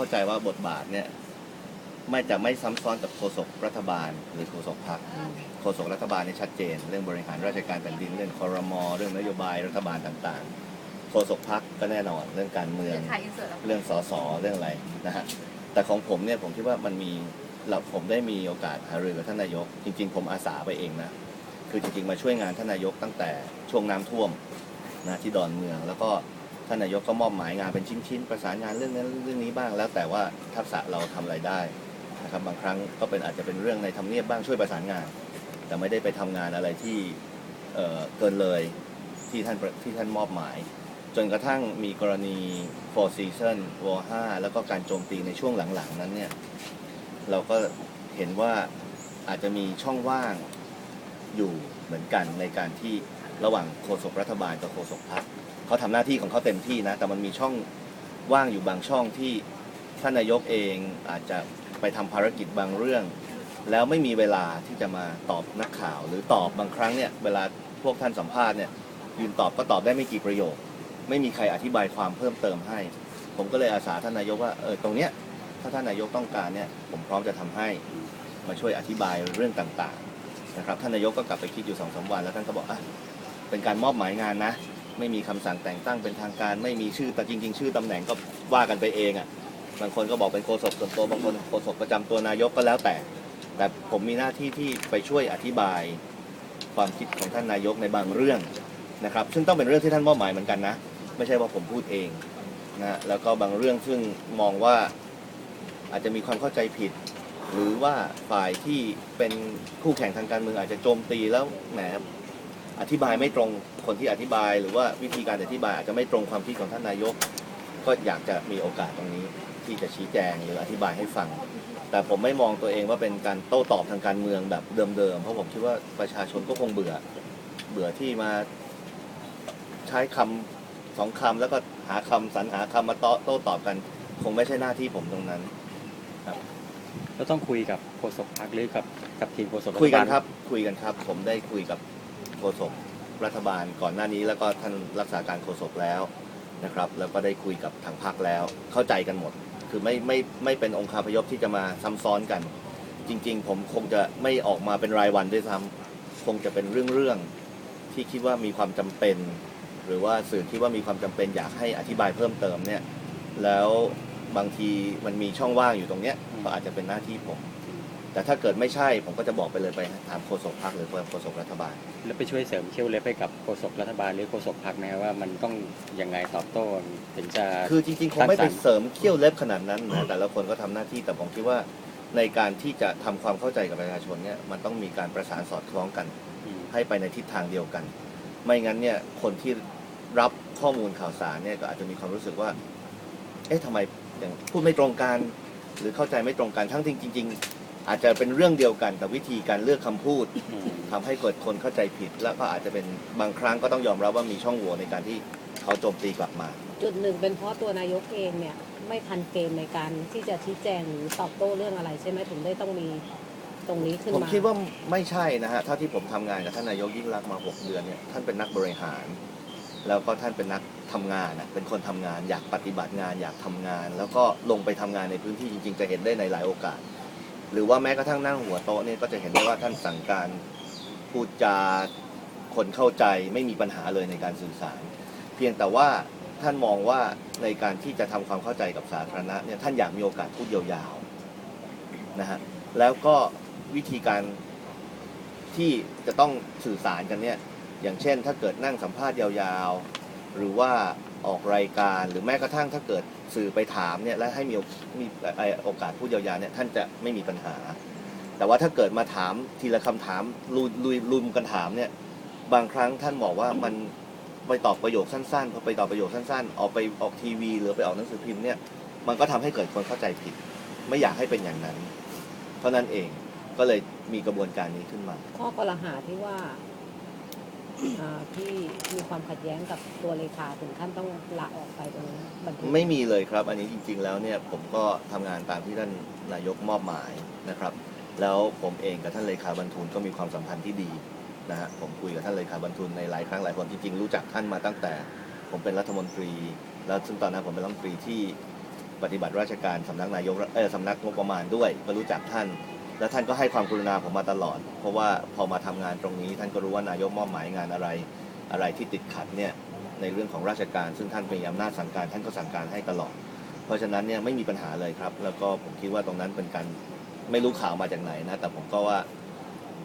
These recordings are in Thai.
เข้าใจว่าบทบาทเนี่ยไม่จะไม่ซ้ำซ้อนกับโฆษกรัฐบาล หรือโฆษกพรรคโฆษกรัฐบาลนี่ชัดเจน เรื่องบริหารราชการแผ่นดินเรื่องคอรมอเรื่องนโยบายรัฐบาลต่างๆโฆษกพรรคก็แน่นอนเรื่องการเมืองถ่ายอินเสิร์ตแล้วเรื่องสสเรื่องอะไรนะฮะแต่ของผมเนี่ยผมคิดว่ามันมีเราผมได้มีโอกาสหารือกับท่านนายก จริง ๆ ผมอาสาไปเองนะคือจริงๆมาช่วยงานท่านนายกตั้งแต่ช่วงน้ำท่วมนะที่ดอนเมืองแล้วก็ ท่านนายกก็มอบหมายงานเป็นชิ้นๆ ประสานงานเรื่องนั้นเรื่องนี้บ้าง แล้วแต่ว่าทักษะเราทำอะไรได้นะครับบางครั้งก็เป็นอาจจะเป็นเรื่องในทำเนียบบ้างช่วยประสานงาน แต่ไม่ได้ไปทำงานอะไรที่เเกินเลยที่ท่านที่ท่านมอบหมาย จนกระทั่งมีกรณี Four Season War 5แล้วก็การโจมตีในช่วงหลังๆ นั้นเนี่ยเราก็เห็นว่าอาจจะมีช่องว่างอยู่เหมือนกันในการที่ ระหว่างโฆษกรัฐบาลกับโฆษกพรรคเขาทำหน้าที่ของเขาเต็มที่นะ แต่มันมีช่องว่างอยู่บางช่องที่ท่านนายกเองอาจจะไปทำภารกิจบางเรื่อง แล้วไม่มีเวลาที่จะมาตอบนักข่าว หรือตอบบางครั้งเนี่ยเวลาพวกท่านสัมภาษณ์เนี่ยยืนตอบก็ตอบได้ไม่กี่ประโยค ไม่มีใครอธิบายความเพิ่มเติมให้ ผมก็เลยอาสาท่านนายกว่าเออตรงเนี้ยถ้าท่านนายกต้องการเนี่ยผมพร้อมจะทำให้มาช่วยอธิบายเรื่องต่างๆนะครับท่านนายกก็กลับไปคิดอยู่สองสามวันแล้วท่านก็บอกอะ เป็นการมอบหมายงานนะ ไม่มีคำสั่งแต่งตั้งเป็นทางการ ไม่มีชื่อแต่จริง ๆ ชื่อตำแหน่งก็ว่ากันไปเองอะบางคนก็บอกเป็นโฆษกส่วนตัวบางคนโฆษกประจำตัวนายกก็แล้วแต่ แต่ผมมีหน้าที่ที่ไปช่วยอธิบายความคิดของท่านนายกในบางเรื่องนะครับ ซึ่งต้องเป็นเรื่องที่ท่านมอบหมายเหมือนกันนะ ไม่ใช่ว่าผมพูดเองนะแล้วก็บางเรื่องซึ่งมองว่าอาจจะมีความเข้าใจผิด หรือว่าฝ่ายที่เป็นคู่แข่งทางการเมืองอาจจะโจมตีแล้วแหม อธิบายไม่ตรงคนที่อธิบาย หรือว่าวิธีการอธิบายอาจจะไม่ตรงความคิดของท่านนายก ก็อยากจะมีโอกาสตรงนี้ ที่จะชี้แจงหรืออธิบายให้ฟัง แต่ผมไม่มองตัวเองว่าเป็นการโต้ตอบทางการเมืองแบบเดิมๆเพราะผมคิดว่าประชาชนก็คงเบื่อ เบื่อที่มาใช้คำสองคำแล้วก็หาคำสรรหาคำมาโต้โต้ตอบกัน คงไม่ใช่หน้าที่ผมตรงนั้นก็ต้องคุยกับโฆษกพรรคหรือกับกับทีมโฆษกคุยกันฐาลครับ คุยกันครับ ผมได้คุยกับ โฆษกรัฐบาลก่อนหน้านี้แล้วก็ท่านรักษาการโฆษกแล้วนะครับ แล้วก็ได้คุยกับทางพรรคแล้ว เข้าใจกันหมด คือไม่ไม่ไม่เป็นองค์คาพยพที่จะมาซ้ำซ้อนกัน จริง ๆ ผมคงจะไม่ออกมาเป็นรายวันด้วยซ้ำคงจะเป็นเรื่องๆที่คิดว่ามีความจำเป็น หรือว่าสื่อคิดว่ามีความจำเป็นอยากให้อธิบายเพิ่มเติมเนี่ยแล้วบางทีมันมีช่องว่างอยู่ตรงเนี้ยก็อาจจะเป็นหน้าที่ผม แต่ถ้าเกิดไม่ใช่ผมก็จะบอกไปเลยไปถามโฆษกพรรคหรือโฆษกรัฐบาล แล้วไปช่วยเสริมเขี้ยวเล็บให้กับโฆษกรัฐบาลหรือโฆษกพรรคไหมครับว่ามันต้องยังไงตอบโต้ถึงจะคือจริงๆคงไม่ไปเสริมเขี้ยวเล็บขนาดนั้นนะแต่ละคนก็ทำหน้าที่แต่ผมคิดว่าในการที่จะทำความเข้าใจกับประชาชนเนี่ยมันต้องมีการประสานสอดคล้องกันอืมให้ไปในทิศทางเดียวกัน ไม่งั้นเนี่ยคนที่รับข้อมูลข่าวสารเนี่ยก็อาจจะมีความรู้สึกว่า เอ๊ะทำไมอย่างพูดไม่ตรงกันหรือเข้าใจไม่ตรงกันทั้งจริงๆ อาจจะเป็นเรื่องเดียวกันแต่วิธีการเลือกคำพูดอืมทำให้เกิดคนเข้าใจผิด แล้วก็อาจจะเป็นบางครั้งก็ต้องยอมรับว่ามีช่องโหว่ในการที่เขาโจมตีกลับมา จุดหนึ่งเป็นเพราะตัวนายกเองเนี่ยไม่ทันเกมในการที่จะชี้แจงหรือตอบโต้เรื่องอะไรใช่ไหมถึงได้ต้องมีตรงนี้ขึ้นผมมาคิดว่าไม่ใช่นะฮะเท่าที่ผมทำงานกับท่านนายกยิ่งรักษณ์มา 6 เดือนเนี่ยท่านเป็นนักบริหาร แล้วก็ท่านเป็นนักทำงานนะเป็นคนทำงาน อยากปฏิบัติงาน อยากทำงาน แล้วก็ลงไปทำงานในพื้นที่จริง ๆ จะเห็นได้ในหลายโอกาส หรือว่าแม้กระทั่งนั่งหัวโต๊ะเนี่ยก็จะเห็นได้ว่าท่านสั่งการพูดจาคนเข้าใจไม่มีปัญหาเลยในการสื่อสาร เพียงแต่ว่าท่านมองว่าในการที่จะทำความเข้าใจกับสาธารณะเนี่ยท่านอยากมีโอกาสพูดยาวๆนะฮะแล้วก็วิธีการที่จะต้องสื่อสารกันเนี่ยอย่างเช่น ถ้าเกิดนั่งสัมภาษณ์ยาวๆ หรือว่าออกรายการหรือแม้กระทั่งถ้าเกิด สื่อไปถามเนี่ยและให้มีโอมีโอกาสพูดยาวๆเนี่ยท่านจะไม่มีปัญหา แต่ว่าถ้าเกิดมาถามทีละคำถามลุยลุยลุมกันถามเนี่ยบางครั้งท่านบอกว่ามันไปตอบประโยคสั้นๆพอไปตอบประโยคสั้นๆออกไปออกทีวี หรือไปออกหนังสือพิมพ์เนี่ยมันก็ทำให้เกิดคนเข้าใจผิด ไม่อยากให้เป็นอย่างนั้นเพราะนั้นเองก็เลยมีกระบวนการนี้ขึ้นมา ข้อกล่าวหาที่ว่า ที่มีความขัดแย้งกับตัวเลขาถึงขั้นต้องลาออกไปตรงนี้บันทึกไม่มีเลยครับ อันนี้จริง ๆ แล้วเนี่ยผมก็ทำงานตามที่ท่านนายกมอบหมายนะครับ แล้วผมเองกับท่านเลขาบรรทุนก็มีความสัมพันธ์ที่ดีนะฮะผมคุยกับท่านเลขาบรรทุนในหลายครั้งหลายคนจริงๆรู้จักท่านมาตั้งแต่ ผมเป็นรัฐมนตรี แล้วซึ่งตอนนั้นผมเป็นรัฐมนตรีที่ปฏิบัติราชการสำนักนายกเออสำนักงบประมาณด้วยก็รู้จักท่าน แล้วท่านก็ให้ความกรุณาผมมาตลอด เพราะว่าพอมาทำงานตรงนี้ ท่านก็รู้ว่านายกมอบหมายงานอะไร อะไรที่ติดขัดเนี่ยในเรื่องของราชการ ซึ่งท่านเป็นอำนาจสั่งการ ท่านก็สั่งการให้ตลอด เพราะฉะนั้นเนี่ยไม่มีปัญหาเลยครับ แล้วก็ผมคิดว่าตรงนั้นเป็นการไม่รู้ข่าวมาจากไหนนะ แต่ผมก็ว่า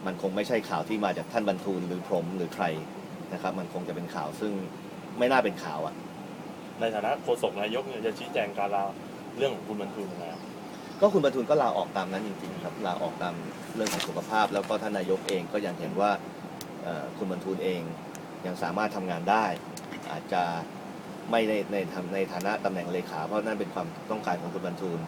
มันคงไม่ใช่ข่าวที่มาจากท่านบรรทูลหรือผมหรือใครนะครับ มันคงจะเป็นข่าวซึ่งไม่น่าเป็นข่าวอะในฐานะโฆษกนายกเนี่ยจะชี้แจงการลาเรื่องของคุณบรรทุนยังไง ก็คุณบรรทุนก็ลาออกตามนั้นจริงๆครับลาออกตามเรื่องของสุขภาพ แล้วก็ท่านนายกเองก็ยังเห็นว่าคุณบรรทุนเองยังสามารถทำงานได้ อาจจะไม่ในในทำในฐานะตำแหน่งเลขา เพราะนั่นเป็นความต้องการของคุณบรรทุน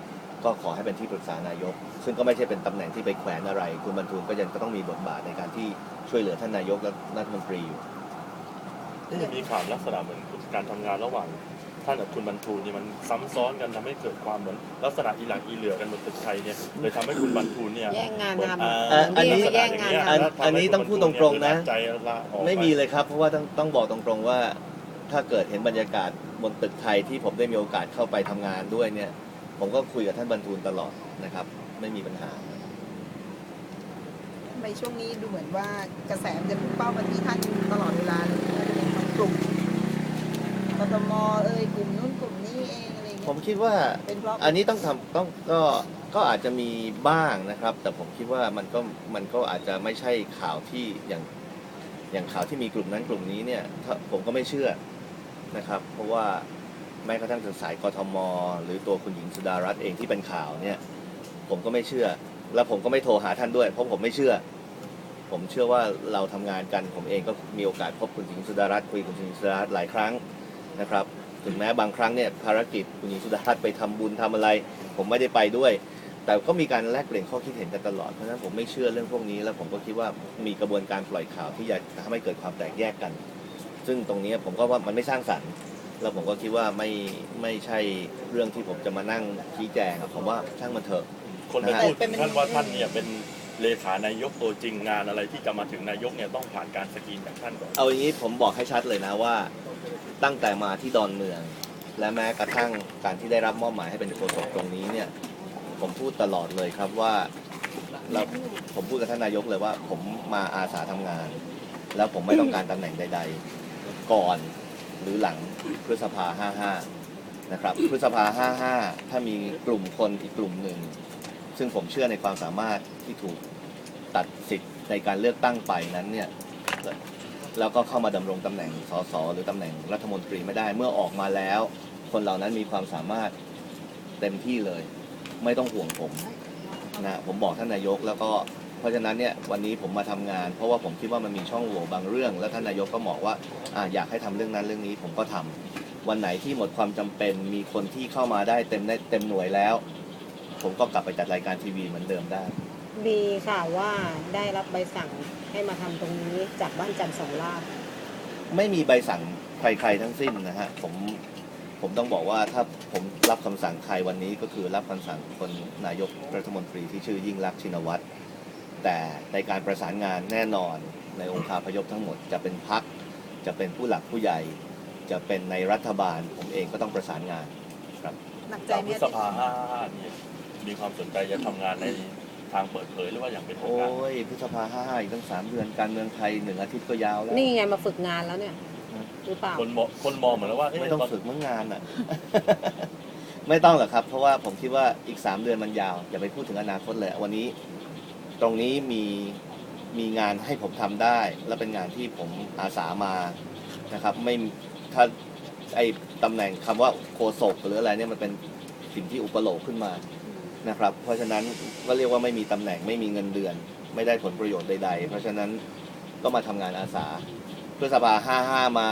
ก็ขอให้เป็นที่ปรึกษานายก ซึ่งก็ไม่ใช่เป็นตำแหน่งที่ไปแขวนอะไร คุณบรรทุนก็ยังก็ต้องมีบทบาทในการที่ช่วยเหลือท่านนายกและรัฐมนตรีอยู่ที่มีข่าวลักษณะเหมือนการทำงานระหว่าง ท่านกับคุณบรรทูลนี่มันซ้ำซ้อนกันทำให้เกิดความเหมือนลักษณะอีหลังอีเหลือกันบนตึกไทยเนี่ยเลยทำให้คุณบรรทูลเนี่ยแย่งงานเหมือนทำอ่าเอ่ออันนี้ไม่แย่งงานอันทำแล้วทำให้อันนี้ต้องพูดตรงๆนะคุณบรรทูลเยใจลาออกป ไม่มีเลยครับ เพราะว่าต้องต้องบอกตรงๆว่า ถ้าเกิดเห็นบรรยากาศบนตึกไทยที่ผมได้มีโอกาสเข้าไปทำงานด้วยเนี่ย ผมก็คุยกับท่านบรรทูลตลอดนะครับ ไม่มีปัญหา ทำไมช่วงนี้ดูเหมือนว่ากระแสมันจะพุ่งเป้ามาที่ท่านตลอดเวลาเลยว่าจะเป็นบางกลุ่ม กทมเอ่ยกลุ่มนู้นกลุ่มนี้เองอะไรผเงี้มยคิดว่าเป็นเพราะอันนี้ต้องทำต้องก็ก็อาจจะมีบ้างนะครับ แต่ผมคิดว่ามันก็มันก็อาจจะไม่ใช่ข่าวที่อย่างอย่างข่าวที่มีกลุ่มนั้นกลุ่มนี้เนี่ยถ้าผมก็ไม่เชื่อนะครับ เพราะว่าแม้กระทั่งสายกทม หรือตัวคุณหญิงสุดารัตน์เองที่เป็นข่าวเนี่ย ผมก็ไม่เชื่อ แล้วผมก็ไม่โทรหาท่านด้วย เพราะผมไม่เชื่อ ผมเชื่อว่าเราทำงานกันผมเองก็มีโอกาสพบคุณหญิงสุดารัตน์คุยกับคุณหญิงสุดารัตน์หลายครั้ง นะครับ ถึงแม้บางครั้งเนี่ยภารกิจคุณหญิงสุดารัตน์ไปทำบุญทำอะไร ผมไม่ได้ไปด้วย แต่ก็มีการแลกเปลี่ยนข้อคิดเห็นกันตลอด เพราะฉะนั้นผมไม่เชื่อเรื่องพวกนี้ แล้วผมก็คิดว่ามีกระบวนการปล่อยข่าวที่จะทำให้เกิดความแตกแยกกัน ซึ่งตรงนี้ผมก็ว่ามันไม่สร้างสรรค์ แล้วผมก็คิดว่าไม่ไม่ใช่เรื่องที่ผมจะมานั่งชี้แจงอะผมว่าช่างมันเถอะ คนไปพูดถึงท่านว่าท่านเนี่ยเป็นเลขานายกตัวจริงงานอะไรที่จะมาถึงนายกเนี่ยต้องผ่านการสกรีนจากท่านก่อน เอาอย่างนี้ผมบอกให้ชัดเลยนะว่า ตั้งแต่มาที่ดอนเมือง และแม้กระทั่งการที่ได้รับมอบหมายให้เป็นโฆษกตรงนี้เนี่ยผมพูดตลอดเลยครับว่าเราผมพูดกับท่านนายกเลยว่า ผมมาอาสาทำงาน แล้วผมไม่ต้องการตำแหน่งใด ๆ ก่อนหรือหลังพฤษภา 55 นะครับ พฤษภา 55 ถ้ามีกลุ่มคนอีกกลุ่มหนึ่ง ซึ่งผมเชื่อในความสามารถที่ถูกตัดสิทธิ์ในการเลือกตั้งไปนั้นเนี่ย แล้วก็เข้ามาดำรงตำแหน่งสสหรือตำแหน่งรัฐมนตรีไม่ได้เมื่อออกมาแล้ว คนเหล่านั้นมีความสามารถเต็มที่เลย ไม่ต้องห่วงผมนะผมบอกท่านนายกแล้วก็เพราะฉะนั้นเนี่ยวันนี้ผมมาทำงาน เพราะว่าผมคิดว่ามันมีช่องโหว่บางเรื่อง แล้วท่านนายกก็บอกว่าอ่าอยากให้ทำเรื่องนั้นเรื่องนี้ผมก็ทำวันไหนที่หมดความจำเป็นมีคนที่เข้ามาได้เต็มได้เต็มหน่วยแล้ว ผมก็กลับไปจัดรายการทีวีเหมือนเดิมได้ มีข่าวว่าได้รับใบสั่งให้มาทำตรงนี้จากบ้านจันทร์สองลาบไม่มีใบสั่งใครๆทั้งสิ้นนะฮะผมผมต้องบอกว่าถ้าผมรับคำสั่งใครวันนี้ก็คือรับคำสั่งคนนายกรัฐมนตรีที่ชื่อยิ่งรักษณ์ชินวัตรแต่ในการประสานงานแน่นอนในองค์คาพยพทั้งหมดจะเป็นพัก จะเป็นผู้หลักผู้ใหญ่ จะเป็นในรัฐบาล ผมเองก็ต้องประสานงาน หนักใจจากไหมพฤษภาห้านี่มีความสนใจจะทำงานใน ทางเปิดเผยหรือว่าอย่างเป็นทางโอ้การยพฤษภาห้าอีกตั้งสามเดือนการเมืองไทยหนึ่งอาทิตย์ก็ยาวแล้วนี่ไงมาฝึกงานแล้วเนี่ยหรือเปล่าคนมองคนมองเหมือนว่าเอ๊ะไม่ต้องฝึกเมื่องานอะ ไม่ต้องหรอกครับ เพราะว่าผมคิดว่าอีกสามเดือนมันยาว อย่าไปพูดถึงอนาคตเลย วันนี้ ตรงนี้มีมีงานให้ผมทำได้ และเป็นงานที่ผมอาสามานะครับ ไม่ถ้าไอตำแหน่งคำว่าโฆษกหรืออะไรเนี่ยมันเป็นสิ่งที่อุปโลกขึ้นมา นะครับ เพราะฉะนั้นก็เรียกว่าไม่มีตำแหน่งไม่มีเงินเดือน ไม่ได้ผลประโยชน์ใด ๆ เพราะฉะนั้นก็มาทำงานอาสาพฤษภาห้าห้ามา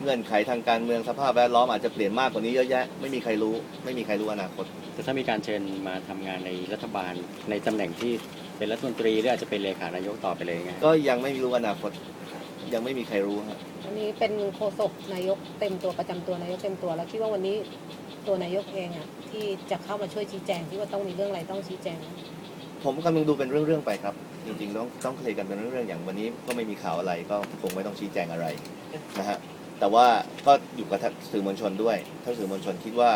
เงื่อนไขทางการเมืองสภาพแวดล้อมอาจจะเปลี่ยนมากกว่านี้เยอะแยะไม่มีใครรู้ไม่มีใครรู้อนาคตแต่ถ้ามีการเชิญมาทำงานในรัฐบาลในตำแหน่งที่เป็นรัฐมนตรีหรืออาจจะเป็นเลขานายกต่อไปเลยไงก็ยังไม่รู้อนาคต ยังไม่มีใครรู้ครับอันนี้เป็นโฆษกนายกเต็มตัวประจำตัวนายกเต็มตัวแล้วคิดว่าวันนี้ตัวนายกเองอะที่จะเข้ามาช่วยชี้แจงที่ว่าต้องมีเรื่องอะไรต้องชี้แจงนะผมกำลังดูเป็นเรื่องๆไปครับ จริงๆต้องต้องเคลียร์กันเป็นเรื่องๆอย่างวันนี้ก็ไม่มีข่าวอะไรก็คงไม่ต้องชี้แจงอะไรนะฮะแต่ว่าก็อยู่กับสื่อมวลชนด้วย ถ้าสื่อมวลชนคิดว่า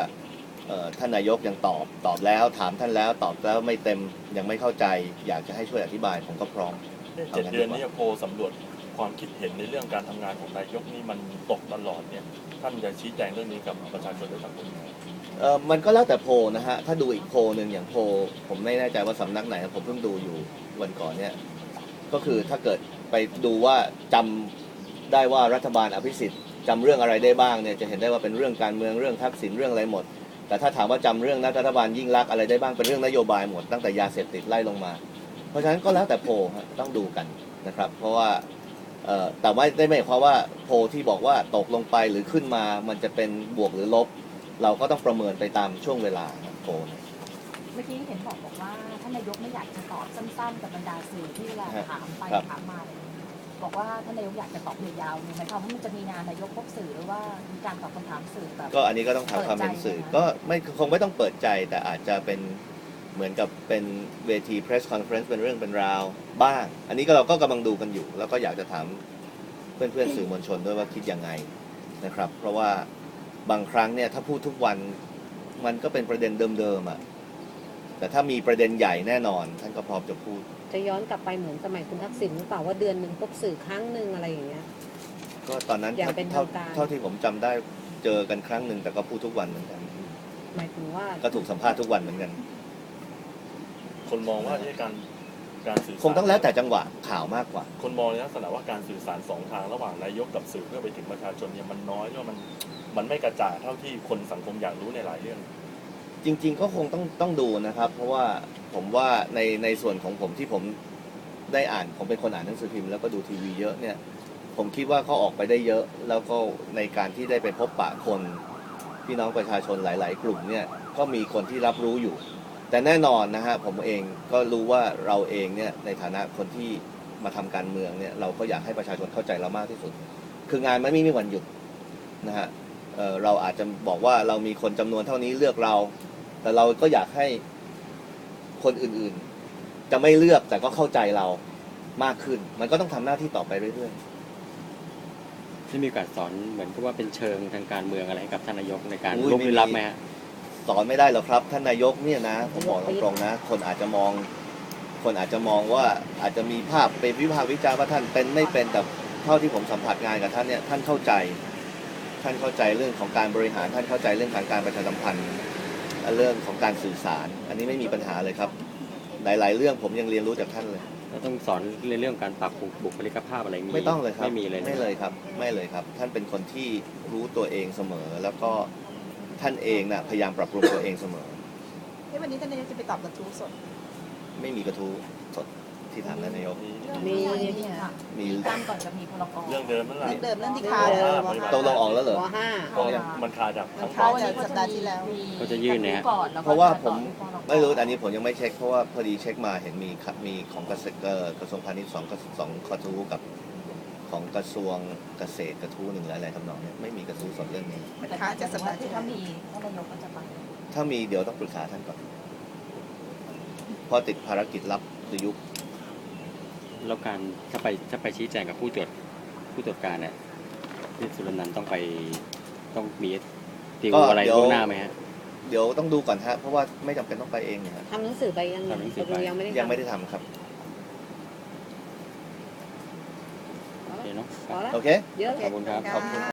เอ่อท่านนายกยังตอบตอบแล้ว ถามท่านแล้วตอบแล้วไม่เต็มยังไม่เข้าใจ อยากจะให้ช่วยอธิบายผมก็พร้อม เจ็ดเดือนนี้โพลสำรวจ ความคิดเห็นในเรื่องการทำงานของนายกนี่มันตกตลอดเนี่ยท่านจะชี้แจงเรื่องนี้กับประชาชนได้สังคมยังไงเอ่อมันก็แล้วแต่โพลนะฮะถ้าดูอีกโพลหนึ่งอย่างโพลผมไม่แน่ใจว่าสำนักไหนผมเพิ่งดูอยู่วันก่อนเนี่ยก็คือถ้าเกิดไปดูว่าจำได้ว่ารัฐบาลอภิสิทธิ์จำเรื่องอะไรได้บ้างเนี่ยจะเห็นได้ว่าเป็นเรื่องการเมืองเรื่องทักษิณเรื่องอะไรหมด แต่ถ้าถามว่าจำเรื่องรัฐบาลยิ่งรักอะไรได้บ้างเป็นเรื่องนโยบายหมดตั้งแต่ยาเสพติดไล่ลงมา เพราะฉะนั้นก็แล้วแต่โพลฮะต้องดูกันนะครับ เพราะว่า เอ่อแต่ว่าได้ไม่หมายความว่าโพลที่บอกว่าตกลงไปหรือขึ้นมามันจะเป็นบวกหรือลบ เราก็ต้องประเมินไปตามช่วงเวลาครับโพลเนี่ยเมื่อกี้เห็นบอกบอกว่าท่านนายกไม่อยากจะตอบสั้นๆกับบรรดาสื่อที่เวลาฮะถามไปครับ ถามมาอะไรอย่างเงี้ยบอกว่าท่านนายกอยากจะตอบยาวๆหมายความว่ามันจะมีงานนายกพบสื่อหรือว่ามีการตอบคำถามสื่อแบบ ก็อันนี้ก็ต้องทำความเป็นสื่อ เปิดใจก็ไม่คงไม่ต้องเปิดใจแต่อาจจะเป็น เหมือนกับเป็นเวที press conference เป็นเรื่องเป็นราวบ้าง อันนี้ก็เราก็กำลังดูกันอยู่ แล้วก็อยากจะถามเพื่อนๆสื่อมวลชนด้วยว่าคิดยังไงนะครับ เพราะว่าบางครั้งเนี่ยถ้าพูดทุกวันมันก็เป็นประเด็นเดิมๆอะแต่ถ้ามีประเด็นใหญ่แน่นอน ท่านก็พร้อมจะพูด จะย้อนกลับไปเหมือนสมัยคุณทักษิณหรือเปล่าว่าเดือนหนึ่งพบสื่อครั้งหนึ่งอะไรอย่างเงี้ย ก็ตอนนั้นอย่างเท่าเป็นเท่าทางการ เท่าที่ผมจำได้เจอกันครั้งหนึ่งแต่ก็พูดทุกวันเหมือนกัน หมายถึงว่าก็ถูกสัมภาษณ์ทุกวันเหมือนกัน คนมองว่าเอ๊ะการการสื่อสาร คงต้องแล้วแต่จังหวะข่าวมากกว่า คนมองในลักษณะว่าการสื่อสารสองทางระหว่างนายกกับสื่อเพื่อไปถึงประชาชนเนี่ยมันน้อยหรือว่ามันมันไม่กระจ่างเท่าที่คนสังคมอยากรู้ในหลายเรื่อง จริง ๆ ก็คงต้องต้องดูนะครับ เพราะว่าผมว่าในในส่วนของผมที่ผมได้อ่านผมเป็นคนอ่านหนังสือพิมพ์แล้วก็ดูทีวีเยอะเนี่ย ผมคิดว่าเขาออกไปได้เยอะ แล้วก็ในการที่ได้ไปพบปะคนพี่น้องประชาชนหลาย ๆ กลุ่มเนี่ยก็มีคนที่รับรู้อยู่ แต่แน่นอนนะฮะผมเองก็รู้ว่าเราเองเนี่ยในฐานะคนที่มาทำการเมืองเนี่ยเราก็อยากให้ประชาชนเข้าใจเรามากที่สุด คืองานมันไม่มีวันหยุดนะฮะเอ่อเราอาจจะบอกว่าเรามีคนจำนวนเท่านี้เลือกเรา แต่เราก็อยากให้คนอื่นๆ จะไม่เลือกแต่ก็เข้าใจเรามากขึ้น มันก็ต้องทำหน้าที่ต่อไปเรื่อยที่มีโอกาสสอนเหมือนกับว่าเป็นเชิงทางการเมืองอะไรให้กับท่านนายกในการอุ้ยร่วมไม่มีมือรับไหมฮะๆ สอนไม่ได้หรอกครับ ท่านนายกเนี่ยนะผมบอกตรงๆนะ คนอาจจะมอง คนอาจจะมองว่าอาจจะมีภาพเป็นวิพากษ์วิจารณ์ว่าท่านเป็นไม่เป็นแต่เท่าที่ผมสัมผัสงานกับท่านเนี่ยท่านเข้าใจ ท่านเข้าใจเรื่องของการบริหาร ท่านเข้าใจเรื่องของการประชาสัมพันธ์และเรื่องของการสื่อสาร อันนี้ไม่มีปัญหาเลยครับ หลาย ๆ เรื่องผมยังเรียนรู้จากท่านเลยเราต้องสอนในเรื่องการปรับบุคลิกภาพอะไรไม่ต้องเลยครับไม่มีเลยนะไม่เลยครับ ไม่เลยครับ ท่านเป็นคนที่รู้ตัวเองเสมอแล้วก็ ท่านเองนะพยายามปรับปรุงตัวเองเสมอเฮ้ยวันนี้ท่านนายกจะไปตอบกระทู้สดไม่มีกระทู้สดที่ถามท่านนายก มีค่ะมีการก่อนจะมีพรกเรื่องเดิมนั่นแหละเรื่องเดิมเรื่องที่คาเลยว่าตกลงออกแล้วเหรอวห้าออกยังมันคาจากทั้งคาจากสัปดาห์ที่แล้วก็จะยื่นเนี่ยฮะ ก่อนแล้วก็เพราะว่าผมต่อไม่รู้อันนี้ผมยังไม่เช็คเพราะว่าพอดีเช็คมาเห็นมีครับมีของกระทรวงเอ่อกระทรวงพาณิชย์สองกระสองกระทู้กับ ของกระทรวงเกษตรกระทู้หนึ่งและอะไรทำนองเนี้ยไม่มีกระทู้สดเรื่องนี้ มันแต่ค้าถ้าจากสัปดาห์ที่แล้ถ้าวมีท่านนายกก็จะไปถ้ามีเดี๋ยวต้องปรึกษาท่านก่อนเพราะติดภารกิจรับยุคแล้วการถ้าไปถ้าไปชี้แจงกับผู้ตรวจผู้ตรวจการเนี่ยที่สุรนันท์ต้องไปต้องมีติวอะไรล่วงหน้าไหมฮะ เดี๋ยวต้องดูก่อนฮะเพราะว่าไม่จำเป็นต้องไปเองนะฮะทำหนังสือไปยังทำหนังสือไป ยังไม่ได้ยังไม่ทำได้ทำครับ โอเคเนาะ พอแล้วโอเคเยอะ ขอบคุณครับขอบคุณ